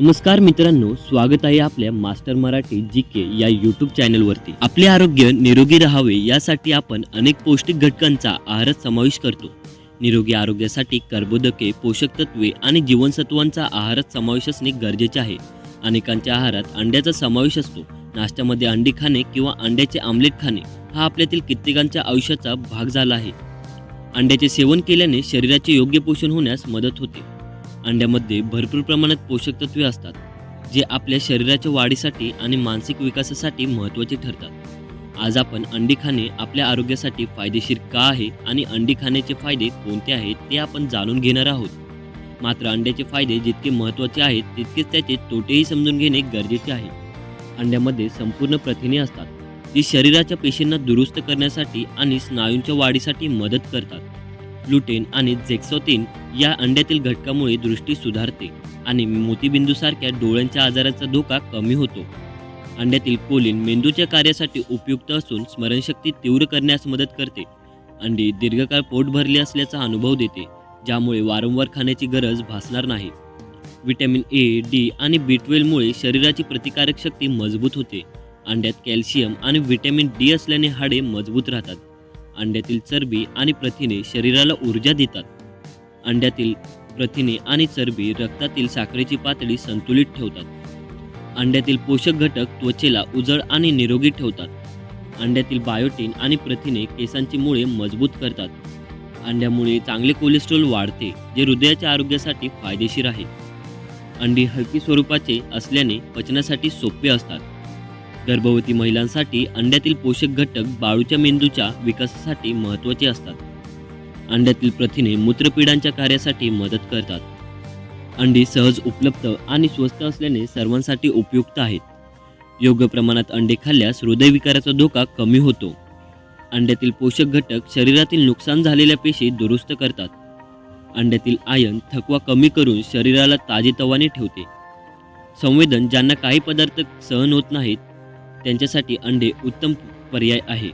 नमस्कार मित्रांनो स्वागत आहे आपल्या मास्टर मराठी जी के या यूट्यूब चॅनलवरती. आपले आरोग्य निरोगी राहावे यासाठी आपण अनेक पौष्टिक घटकांचा आहारात समावेश करतो. निरोगी आरोग्यासाठी कर्बोदके पोषक तत्वे आणि जीवनसत्वांचा आहारात समावेश असणे गरजेचे आहे. अनेकांच्या आहारात अंड्याचा समावेश असतो. नाश्त्यामध्ये अंडी खाणे किंवा अंड्याचे आमलेट खाणे हा आपल्यातील कित्येकांच्या आयुष्याचा भाग झाला आहे. अंड्याचे सेवन केल्याने शरीराचे योग्य पोषण होण्यास मदत होते. अंड्यामध्ये भरपूर प्रमाणात पोषक तत्वे असतात जे आपल्या शरीराच्या वाढीसाठी आणि मानसिक विकासासाठी महत्त्वाचे ठरतात. आज आपण अंडी खाणे आपल्या आरोग्यासाठी फायदेशीर का आहे आणि अंडी खाण्याचे फायदे कोणते आहेत ते आपण जाणून घेणार आहोत. मात्र अंड्याचे फायदे जितके महत्त्वाचे आहेत तितकेच त्याचे तोटेही समजून घेणे गरजेचे आहे. अंड्यामध्ये संपूर्ण प्रथिने असतात जी शरीराच्या पेशींना दुरुस्त करण्यासाठी आणि स्नायूंच्या वाढीसाठी मदत करतात. ग्लुटेन आणि झेक्सोतीन या अंड्यातील घटकामुळे दृष्टी सुधारते आणि मोतीबिंदूसारख्या डोळ्यांच्या आजाराचा धोका कमी होतो. अंड्यातील कोलिन मेंदूच्या कार्यासाठी उपयुक्त असून स्मरणशक्ती तीव्र करण्यास मदत करते. अंडी दीर्घकाळ पोट भरले असल्याचा अनुभव देते ज्यामुळे वारंवार खाण्याची गरज भासणार नाही. विटॅमिन ए डी आणि बी ट्वेल्वमुळे शरीराची प्रतिकारक शक्ती मजबूत होते. अंड्यात कॅल्शियम आणि व्हिटॅमिन डी असल्याने हाडे मजबूत राहतात. अंड्यातील चरबी आणि प्रथिने शरीराला ऊर्जा देतात. अंड्यातील प्रथिने आणि चरबी रक्तातील साखरेची पातळी संतुलित ठेवतात. अंड्यातील पोषक घटक त्वचेला उजळ आणि निरोगी ठेवतात. अंड्यातील बायोटीन आणि प्रथिने केसांची मुळे मजबूत करतात. अंड्यामुळे चांगले कोलेस्ट्रॉल वाढते जे हृदयाच्या आरोग्यासाठी फायदेशीर आहे. अंडी हलकी स्वरूपाचे असल्याने पचनासाठी सोपे असतात. गर्भवती महिलांसाठी अंड्यातील पोषक घटक बाळूच्या मेंदूच्या विकासासाठी महत्त्वाचे असतात. अंड्यातील प्रथिने मूत्रपिडांच्या कार्यासाठी मदत करतात. अंडी सहज उपलब्ध आणि स्वस्त असल्याने सर्वांसाठी उपयुक्त आहेत. योग्य प्रमाणात अंडे खाल्ल्यास हृदयविकाराचा धोका कमी होतो. अंड्यातील पोषक घटक शरीरातील नुकसान झालेल्या पेशी दुरुस्त करतात. अंड्यातील आयन थकवा कमी करून शरीराला ताजेतवाने ठेवते. संवेदन ज्यांना काही पदार्थ सहन होत नाहीत त्यांच्यासाठी अंडे उत्तम पर्याय आहे.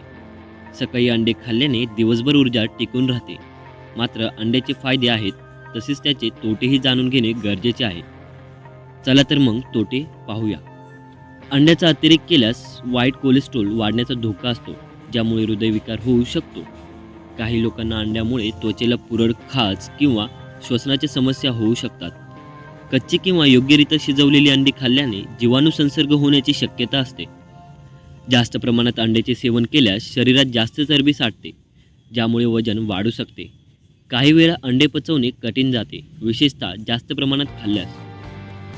सकाळी अंडे खाल्ल्याने दिवसभर ऊर्जा टिकून राहते. मात्र अंड्याचे फायदे आहेत तसेच त्याचे तोटेही जाणून घेणे गरजेचे आहे. चला तर मग तोटे पाहूया. अंड्याचा अतिरेक केल्यास वाईट कोलेस्ट्रॉल वाढण्याचा धोका असतो ज्यामुळे हृदयविकार होऊ शकतो. काही लोकांना अंड्यामुळे त्वचेला पुरळ खाज किंवा श्वसनाच्या समस्या होऊ शकतात. कच्ची किंवा योग्यरित्या शिजवलेली अंडी खाल्ल्याने जीवाणू संसर्ग होण्याची शक्यता असते. जास्त प्रमाणात अंड्याचे सेवन केल्यास शरीरात जास्त चरबी साठते ज्यामुळे वजन वाढू शकते. काही वेळा अंडे पचवणे कठीण जाते विशेषतः जास्त प्रमाणात खाल्ल्यास.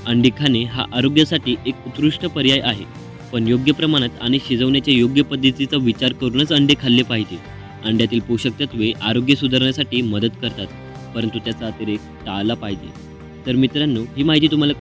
अंडी खाणे हा आरोग्यासाठी एक उत्कृष्ट पर्याय आहे पण योग्य प्रमाणात आणि शिजवण्याच्या योग्य पद्धतीचा विचार करूनच अंडे खाल्ले पाहिजे. अंड्यातील पोषक तत्वे आरोग्य सुधारण्यासाठी मदत करतात परंतु त्याचा अतिरेक टाळला पाहिजे. तर मित्रांनो ही माहिती तुम्हाला